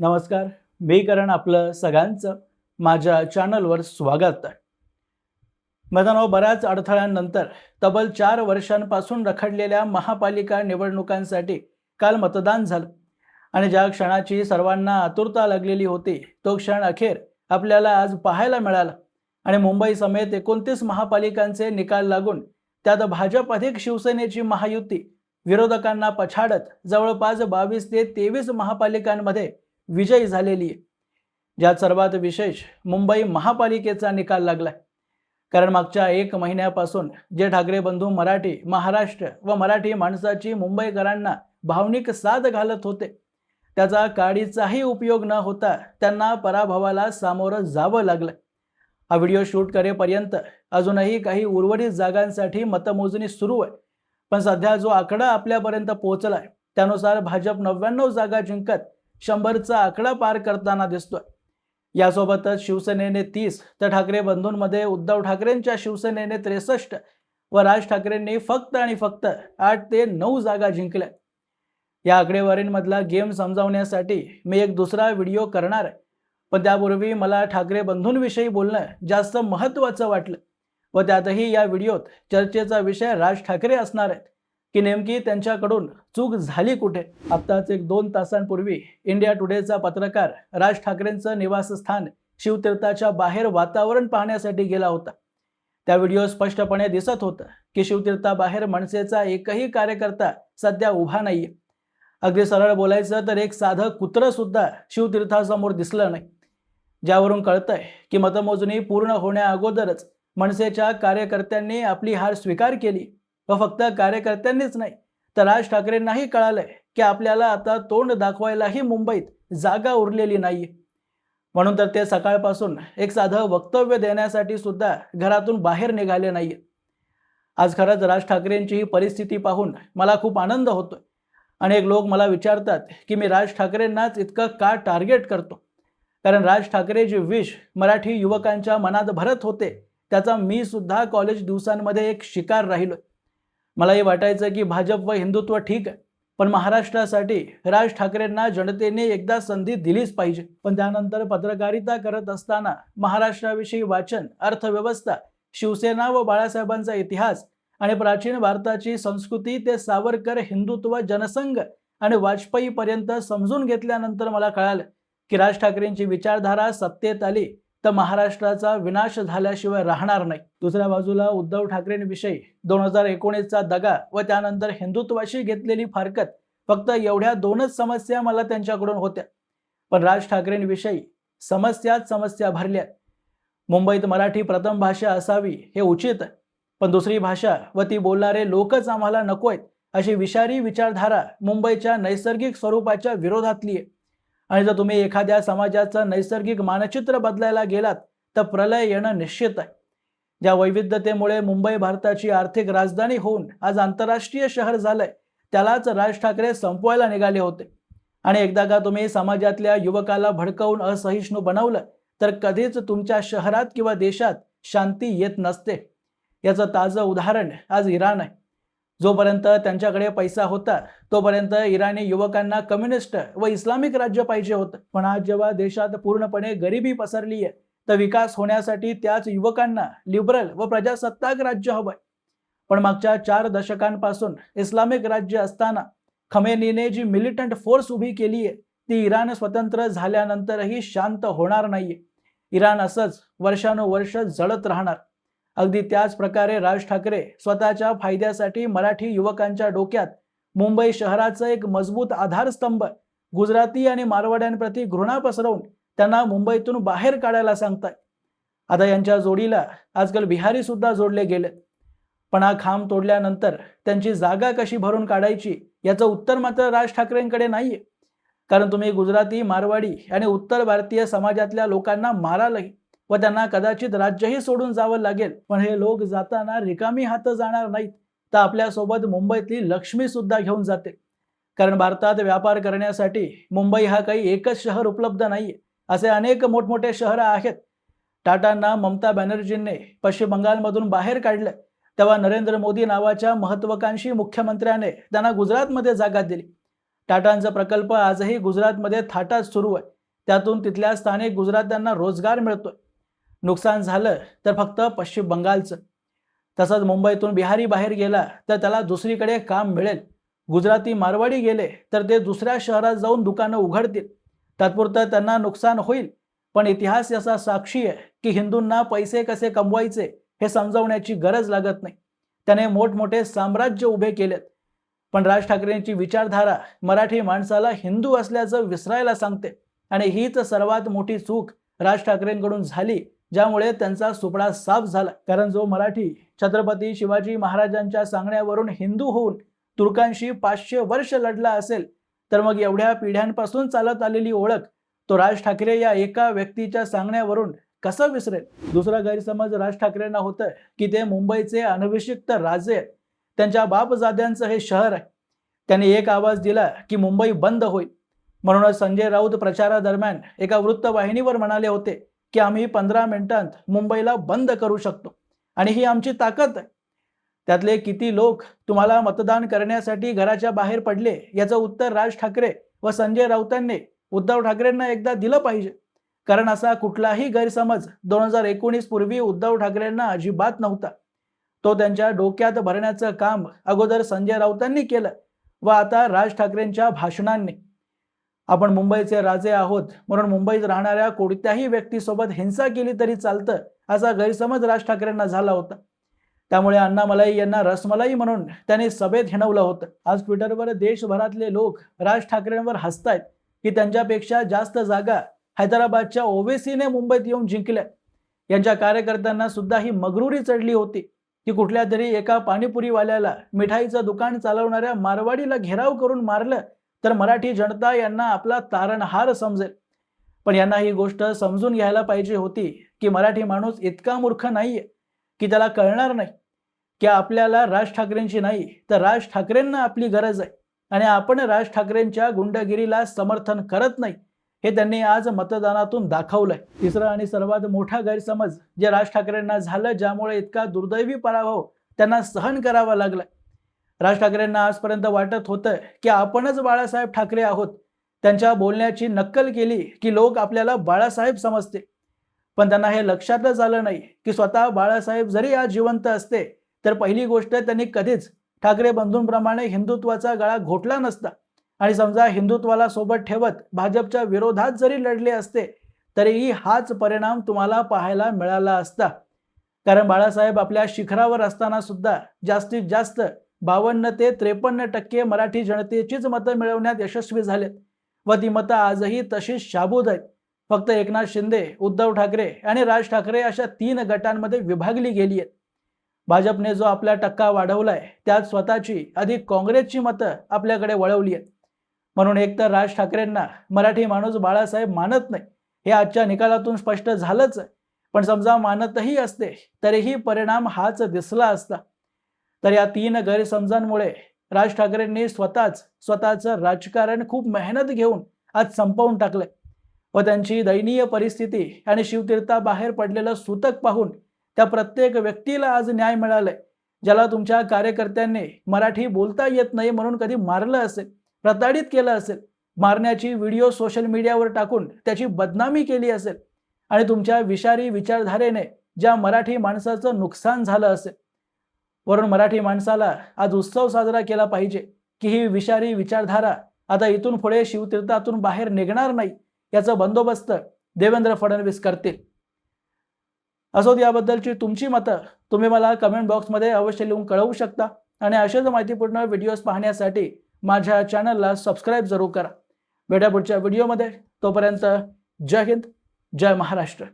नमस्कार मी करण आपलं सगळ्यांचं माझ्या चॅनलवर स्वागत. आहे बऱ्याच अडथळ्यांनंतर तब्बल चार वर्षांपासून रखडलेल्या महापालिका निवडणुकांसाठी काल मतदान झालं. आणि ज्या क्षणाची सर्वांना आतुरता लागलेली होती तो क्षण अखेर आपल्याला आज पाहायला मिळाला. आणि मुंबई समेत एकोणतीस महापालिकांचे निकाल लागून त्यात भाजप अधिक शिवसेनेची महायुती विरोधकांना पछाडत जवळपास बावीस ते तेवीस महापालिकांमध्ये विजयी झालेली आहे. ज्यात सर्वात विशेष मुंबई महापालिकेचा निकाल लागलाय. कारण मागच्या एक महिन्यापासून जे ठाकरे बंधू मराठी महाराष्ट्र व मराठी माणसाची मुंबईकरांना भावनिक साथ घालत होते. त्याचा काडीचाही उपयोग न होता त्यांना पराभवाला सामोरं जावं लागलं. हा व्हिडिओ शूट करेपर्यंत अजूनही काही उर्वरित जागांसाठी मतमोजणी सुरू आहे. पण सध्या जो आकडा आपल्यापर्यंत पोहोचलाय त्यानुसार भाजप नव्याण्णव जागा जिंकत शंभरचा आकडा पार करताना दिसतोय. यासोबतच शिवसेनेने तीस तर ठाकरे बंधूंमध्ये उद्धव ठाकरेंच्या शिवसेनेने त्रेसष्ट व राज ठाकरेंनी फक्त आणि फक्त आठ ते नऊ जागा जिंकल्या. या आकडेवारींमधला गेम समजावण्यासाठी मी एक दुसरा व्हिडिओ करणार आहे. पण त्यापूर्वी मला ठाकरे बंधूंविषयी बोलणं जास्त महत्त्वाचं वाटलं व त्यातही या व्हिडिओत चर्चेचा विषय राज ठाकरे असणार आहेत. की नेमकी त्यांच्याकडून चूक झाली कुठे? आत्ताच एक दोन तासांपूर्वी इंडिया टुडेचा पत्रकार राज ठाकरेंचं निवासस्थान शिवतीर्थाच्या बाहेर वातावरण पाहण्यासाठी गेला होता. त्या व्हिडिओ स्पष्टपणे दिसत होतं की शिवतीर्थाबाहेर मनसेचा एकही कार्यकर्ता सध्या उभा नाहीये. अगदी सरळ बोलायचं तर एक साधं कुत्रं सुद्धा शिवतीर्थासमोर दिसलं नाही. ज्यावरून कळतंय की मतमोजणी पूर्ण होण्या अगोदरच मनसेच्या कार्यकर्त्यांनी आपली हार स्वीकार केली व फक्त कार्यकर्त्यांनीच नाही तर राज ठाकरेंनाही कळालंय की आपल्याला आता तोंड दाखवायलाही मुंबईत जागा उरलेली नाही म्हणून तर ते सकाळपासून एक साधं वक्तव्य देण्यासाठी सुद्धा घरातून बाहेर निघाले नाहीये. आज खरंच राज ठाकरेंची ही परिस्थिती पाहून मला खूप आनंद होतोय. अनेक लोक मला विचारतात की मी राज ठाकरेंनाच इतकं का टार्गेट करतो? कारण राज ठाकरे जे विष मराठी युवकांच्या मनात भरत होते त्याचा मी सुद्धा कॉलेज दिवसांमध्ये एक शिकार राहिलोय. मला हे वाटायचं की भाजप व हिंदुत्व ठीक आहे पण महाराष्ट्रासाठी राज ठाकरेंना जनतेने एकदा संधी दिलीच पाहिजे. पण त्यानंतर पत्रकारिता करत असताना महाराष्ट्राविषयी वाचन अर्थव्यवस्था शिवसेना व बाळासाहेबांचा इतिहास आणि प्राचीन भारताची संस्कृती ते सावरकर हिंदुत्व जनसंघ आणि वाजपेयीपर्यंत समजून घेतल्यानंतर मला कळालं की राज ठाकरेंची विचारधारा सत्तेत आली तर महाराष्ट्राचा विनाश झाल्याशिवाय राहणार नाही. दुसऱ्या बाजूला उद्धव ठाकरेंविषयी दोन हजार एकोणीसचा दगा व त्यानंतर हिंदुत्वाशी घेतलेली फारकत फक्त एवढ्या दोनच समस्या मला त्यांच्याकडून होत्या. पण राज ठाकरेंविषयी समस्याच समस्या भरल्या. मुंबईत मराठी प्रथम भाषा असावी हे उचित आहे पण दुसरी भाषा व ती बोलणारे लोकच आम्हाला नको आहेत अशी विषारी विचारधारा मुंबईच्या नैसर्गिक स्वरूपाच्या विरोधातली आहे. आणि जर तुम्ही एखाद्या समाजाचं नैसर्गिक मानचित्र बदलायला गेलात तर प्रलय येणं निश्चित आहे. ज्या वैविध्यतेमुळे मुंबई भारताची आर्थिक राजधानी होऊन आज आंतरराष्ट्रीय शहर झालंय त्यालाच राज ठाकरे संपवायला निघाले होते. आणि एकदा का तुम्ही समाजातल्या युवकाला भडकवून असहिष्णू बनवलं तर कधीच तुमच्या शहरात किंवा देशात शांती येत नसते. याचं ताजं उदाहरण आज इराण आहे. जोपर्यंत त्यांच्याकडे पैसा होता तोपर्यंत इराणी युवकांना कम्युनिस्ट व इस्लामिक राज्य पाहिजे होतं. पण आज जेव्हा देशात पूर्णपणे गरिबी पसरली आहे तर विकास होण्यासाठी त्याच युवकांना लिबरल व प्रजासत्ताक राज्य हवंय. पण मागच्या चार दशकांपासून इस्लामिक राज्य असताना खमेनीने जी मिलिटंट फोर्स उभी केली आहे ती इराण स्वतंत्र झाल्यानंतरही शांत होणार नाहीये. इराण असंच वर्षानुवर्ष जळत राहणार. अगदी त्याच प्रकारे राज ठाकरे स्वतःच्या फायद्यासाठी मराठी युवकांच्या डोक्यात मुंबई शहराचं एक मजबूत आधारस्तंभ गुजराती आणि मारवाड्यांप्रती घृणा पसरवून त्यांना मुंबईतून बाहेर काढायला सांगताय. आता यांच्या जोडीला आजकाल बिहारी सुद्धा जोडले गेले. पण हा खांब तोडल्यानंतर त्यांची जागा कशी भरून काढायची याचं उत्तर मात्र राज ठाकरेंकडे नाहीये. कारण तुम्ही गुजराती मारवाडी आणि उत्तर भारतीय समाजातल्या लोकांना मारालही. व त्यांना कदाचित राज्यही सोडून जावं लागेल. पण हे लोक जाताना रिकामी हात जाणार नाहीत. तर आपल्यासोबत मुंबईतली लक्ष्मी सुद्धा घेऊन जाते. कारण भारतात व्यापार करण्यासाठी मुंबई हा काही एकच शहर उपलब्ध नाहीये. असे अनेक मोठमोठे शहरं आहेत. टाटांना ममता बॅनर्जींनी पश्चिम बंगालमधून बाहेर काढलं. तेव्हा नरेंद्र मोदी नावाच्या महत्वाकांक्षी मुख्यमंत्र्याने त्यांना गुजरातमध्ये जागा दिली. टाटांचा प्रकल्प आजही गुजरातमध्ये थाटात सुरू आहे. त्यातून तिथल्या स्थानिक गुजरात्यांना रोजगार मिळतोय. नुकसान झालं तर फक्त पश्चिम बंगालचं. तसंच मुंबईतून बिहारी बाहेर गेला तर त्याला दुसरीकडे काम मिळेल. गुजराती मारवाडी गेले तर ते दुसऱ्या शहरात जाऊन दुकानं उघडतील. तात्पुरतं त्यांना नुकसान होईल. पण इतिहास याचा साक्षी आहे की हिंदूंना पैसे कसे कमवायचे हे समजवण्याची गरज लागत नाही. त्याने मोठमोठे साम्राज्य उभे केलेत. पण राज ठाकरेंची विचारधारा मराठी माणसाला हिंदू असल्याचं विसरायला सांगते. आणि हीच सर्वात मोठी चूक राज ठाकरेंकडून झाली ज्यामुळे त्यांचा सुपडा साफ झाला. कारण जो मराठी छत्रपती शिवाजी महाराजांच्या सांगण्यावरून हिंदू होऊन तुर्कांशी पाचशे वर्ष लढला असेल तर मग एवढ्या पिढ्यांपासून चालत आलेली ओळख तो राज ठाकरे या एका व्यक्तीच्या सांगण्यावरून कसं विसरेल? दुसरा गैरसमज राज ठाकरेंना होतं की ते मुंबईचे अनभिषिक्त राजे आहेत. त्यांच्या बापजाद्यांचं हे शहर आहे. त्यांनी एक आवाज दिला की मुंबई बंद होईल. म्हणूनच संजय राऊत प्रचारादरम्यान एका वृत्तवाहिनीवर म्हणाले होते की आम्ही पंधरा मिनिटांत मुंबईला बंद करू शकतो. आणि ही आमची ताकद आहे. त्यातले किती लोक तुम्हाला मतदान करण्यासाठी घराच्या बाहेर पडले याचं उत्तर राज ठाकरे व संजय राऊतांनी उद्धव ठाकरेंना एकदा दिलं पाहिजे. कारण असा कुठलाही गैरसमज दोन हजार एकोणीस पूर्वी उद्धव ठाकरेंना अजिबात नव्हता. तो त्यांच्या डोक्यात भरण्याचं काम अगोदर संजय राऊतांनी केलं व आता राज ठाकरेंच्या भाषणांनी. आपण मुंबईचे राजे आहोत. म्हणून मुंबईत राहणाऱ्या कोणत्याही व्यक्तीसोबत हिंसा केली तरी चालतं असा गैरसमज राज ठाकरेंना झाला होता. त्यामुळे अण्णामलाई यांना रसमलाई म्हणून त्यांनी सभेत हिणवलं होतं. आज ट्विटरवर देशभरातले लोक राज ठाकरेंवर हसतायत की त्यांच्यापेक्षा जास्त जागा हैदराबादच्या ओवेसीने मुंबईत येऊन जिंकल्या. यांच्या कार्यकर्त्यांना सुद्धा ही मगरुरी चढली होती की कुठल्या तरी एका पाणीपुरीवाल्याला मिठाईचं दुकान चालवणाऱ्या मारवाडीला घेराव करून मारलं तर मराठी जनता यांना आपला तारणहार समजेल. पण यांना ही गोष्ट समजून घ्यायला पाहिजे होती की मराठी माणूस इतका मूर्ख नाहीये की त्याला कळणार नाही की आपल्याला राज ठाकरेंची नाही तर राज ठाकरेंना आपली गरज आहे. आणि आपण राज ठाकरेंच्या गुंडगिरीला समर्थन करत नाही हे त्यांनी आज मतदानातून दाखवलंय. तिसरा आणि सर्वात मोठा गैरसमज जे राज ठाकरेंना झालं ज्यामुळे इतका दुर्दैवी पराभव त्यांना सहन करावा लागलाय. राज ठाकरेंना आजपर्यंत वाटत होतं की आपणच बाळासाहेब ठाकरे आहोत. त्यांच्या बोलण्याची नक्कल केली की लोक आपल्याला बाळासाहेब समजते. पण त्यांना हे लक्षातच आलं नाही की स्वतः बाळासाहेब जरी आज जिवंत असते तर पहिली गोष्ट त्यांनी कधीच ठाकरे बंधूंप्रमाणे हिंदुत्वाचा गळा घोटला नसता. आणि समजा हिंदुत्वाला सोबत ठेवत भाजपच्या विरोधात जरी लढले असते तरीही हाच परिणाम तुम्हाला पाहायला मिळाला असता. कारण बाळासाहेब आपल्या शिखरावर असताना सुद्धा जास्तीत जास्त बावन्न ते त्रेपन्न टक्के मराठी जनतेचीच मतं मिळवण्यात यशस्वी झालेत. व ती मतं आजही तशीच शाबूत आहेत. फक्त एकनाथ शिंदे उद्धव ठाकरे आणि राज ठाकरे अशा तीन गटांमध्ये विभागली गेली आहेत. भाजपने जो आपला टक्का वाढवलाय त्यात स्वतःची अधिक काँग्रेसची मतं आपल्याकडे वळवली आहेत. म्हणून एकतर राज ठाकरेंना मराठी माणूस बाळासाहेब मानत नाही हे आजच्या निकालातून स्पष्ट झालंच पण समजा मानतही असते तरीही परिणाम हाच दिसला असता. तर या तीन गैरसमजांमुळे राज ठाकरेंनी स्वतःच स्वतःचं राजकारण खूप मेहनत घेऊन आज संपवून टाकलंय. व त्यांची दयनीय परिस्थिती आणि शिवतीर्था बाहेर पडलेलं सूतक पाहून त्या प्रत्येक व्यक्तीला आज न्याय मिळालाय. ज्याला तुमच्या कार्यकर्त्यांनी मराठी बोलता येत नाही म्हणून कधी मारलं असेल प्रताडित केलं असेल मारण्याची व्हिडिओ सोशल मीडियावर टाकून त्याची बदनामी केली असेल आणि तुमच्या विषारी विचारधारेने ज्या मराठी माणसाचं नुकसान झालं असेल वरून मराठी माणसाला आज उत्सव साजरा केला पाहिजे. की ही विषारी विचारधारा आता इथून पुढे शिवतीर्थातून बाहेर निघणार नाही याचा बंदोबस्त देवेंद्र फडणवीस करतील. असोत याबद्दलची तुमची मतं तुम्ही मला कमेंट बॉक्समध्ये अवश्य लिहून कळवू शकता. आणि अशाच माहितीपूर्ण व्हिडिओज पाहण्यासाठी माझ्या चॅनलला सबस्क्राईब जरूर करा. भेटा पुढच्या व्हिडिओमध्ये तोपर्यंत जय हिंद जय महाराष्ट्र.